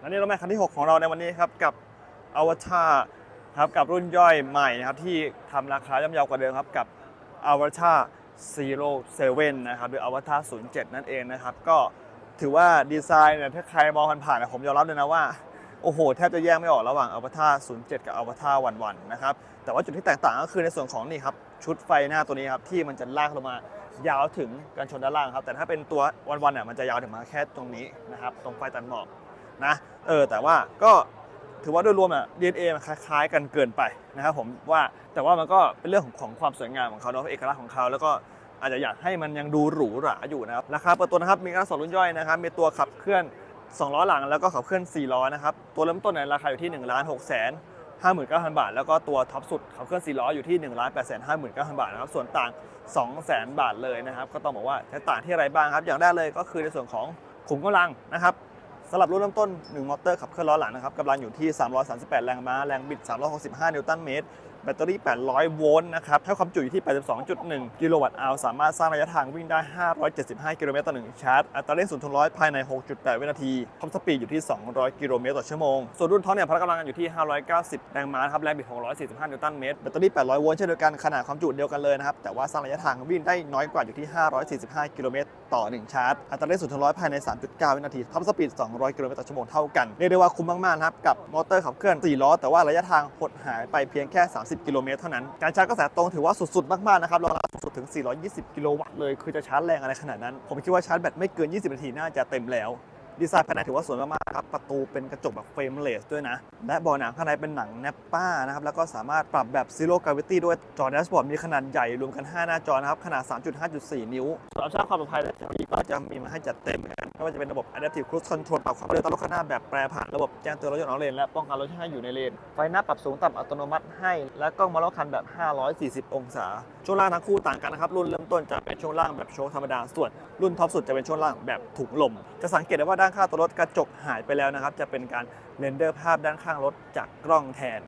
และนี่รถแม่คันที่ 6 ของเราในวันนี้ครับกับอวตารครับกับรุ่นย่อยใหม่นะครับที่ทำราคาย่อมเยาวกว่าเดิมครับกับอวตาร Zero Seven นนะครับหรืออวตาร07นั่นเองนะครับก็ถือว่าดีไซน์เนี่ยถ้าใครมองผ่านๆเนี่ยผมยอมรับเลยนะว่าโอ้โหแทบจะแยกไม่ออกระหว่างอวตาร07 กับอวตารวันวันนะครับแต่ว่าจุดที่แตกต่างก็คือในส่วนของนี่ครับชุดไฟหน้าตัวนี้ครับที่มันจะลากลงมายาวถึงกันชนด้านล่างครับแต่ถ้าเป็นตัววันวันเนี่ยมันจะยาวถึงมาแค่ตรงนี้นะครับตรงไฟตัดหมอก นะเออแต่ว่าก็ถือว่าโดยรวมอะ DNA มันคล้าย ๆ กันเกินไปนะครับผมว่าแต่ว่ามันก็เป็นเรื่องของของความสวยงามของเขาเนาะเอกลักษณ์ของเขาแล้วก็อาจจะอยากให้มันยังดูหรูหราอยู่นะครับราคาเปิดตัวนะครับมีการสอนรุ่นย่อยนะครับมีตัวขับเคลื่อน 2 ล้อหลังแล้วก็ขับเคลื่อน 4 ล้อนะครับตัวเริ่มต้นในราคาอยู่ที่1 6 0 0 0 59,000 บาท แล้วก็ตัวท็อปสุดขับเคลื่อน4ล้ออยู่ที่1 8 5 9 0 0 0 บาทนะครับส่วนต่าง 200,000 บาทเลยนะครับก็ต้องบอกว่าแตกต่างที่อะไรบ้างครับอย่างแรกเลยก็คือในส่วนของขุมกำลังนะครับ สำหรับรุ่นเริ่มต้น 1 มอเตอร์ขับเคลื่อนล้อหลังนะครับกำลังอยู่ที่ 338 แรงม้า แรงบิด 365 นิวตันเมตร แบตเตอรี่ 800 โวลต์นะครับให้ความจุอยู่ที่ 82.1 กิโลวัตต์อาวสามารถสร้างระยะทางวิ่งได้ 575 กิโลเมตรต่อ1ชาร์จ อัตราเร่ง0ถึง100 ภายใน 6.8 วินาทีท็อปสปีดอยู่ที่ 200 กิโลเมตรต่อชั่วโมง ส่วนรุ่นท็อปเนี่ยพละกำลังอยู่ที่ 590 แรงม้าครับ แรงบิด 645 นิวตันเมตร แบตเตอรี่ 800 โวลต์เช่นเดียวกัน ขนาดความจุเดียวกันเลยนะครับ แต่ว่าสร้างระยะทางวิ่งได้น้อยกว่าอยู่ที่ 545 กิโลเมตรต่อ 1 ชาร์จ อัตราเร่ง0ถึง100 ภายใน 3.9 วินาทีทอปสปีด 200 กิโลเมตรต่อชั่วโมงเท่ากัน เรียกได้ว่าคุ้มมากๆนะครับกับมอเตอร์ขับเคลื่อน4ล้อแต่ว่าระยะทางหดหายไปเพียงแค่ 30กิโลเมตรเท่านั้น การชาร์จกระแสตรงถือว่าสุดๆ มากๆ นะครับรองรับสุดถึง 420 กิโลวัตต์เลย คือจะชาร์จแรงอะไรขนาดนั้น ผมคิดว่าชาร์จแบตไม่เกิน 20 นาทีน่าจะเต็มแล้ว ดีไซน์ภายในถือว่าสวยมากๆครับ ประตูเป็นกระจกแบบเฟรมเลสด้วยนะ และเบาะหนังข้างในเป็นหนังแนปป้านะครับ แล้วก็สามารถปรับแบบ Zero Gravity ด้วย จอแดชบอร์ดมีขนาดใหญ่รวมกัน 5 หน้าจอนะครับ ขนาด 3.5.4 นิ้วสำหรับช่างความปลอดภัยและเทคโนโลยีก็จะมีมาให้จัดเต็มเหมือนกันไม่ว่าจะเป็นระบบ Adaptive Cruise Control ปรับความเร็วตามรถข้างหน้าแบบแปรผันระบบแจ้งเตือนรถยนต์ออกเลนและป้องกันรถที่ให้อยู่ในเลน ไฟหน้าปรับสูงต่ำอัตโนมัติให้ และกล้องมองรอบคันแบบ 540 องศา ช่วงล่างทั้งคู่ต่างกันนะครับ รุ่นเริ่มต้นจะเป็นช่วงล่างแบบโชว์ธรรมดา ส่วนรุ่นท็อปสุดจะเป็นช่วงล่างแบบถุงลม จะสังเกตได้ว่าด้านข้างตัวรถกระจกหายไปแล้วนะครับ จะเป็นการเรนเดอร์ภาพด้านข้างรถจากกล้องแทน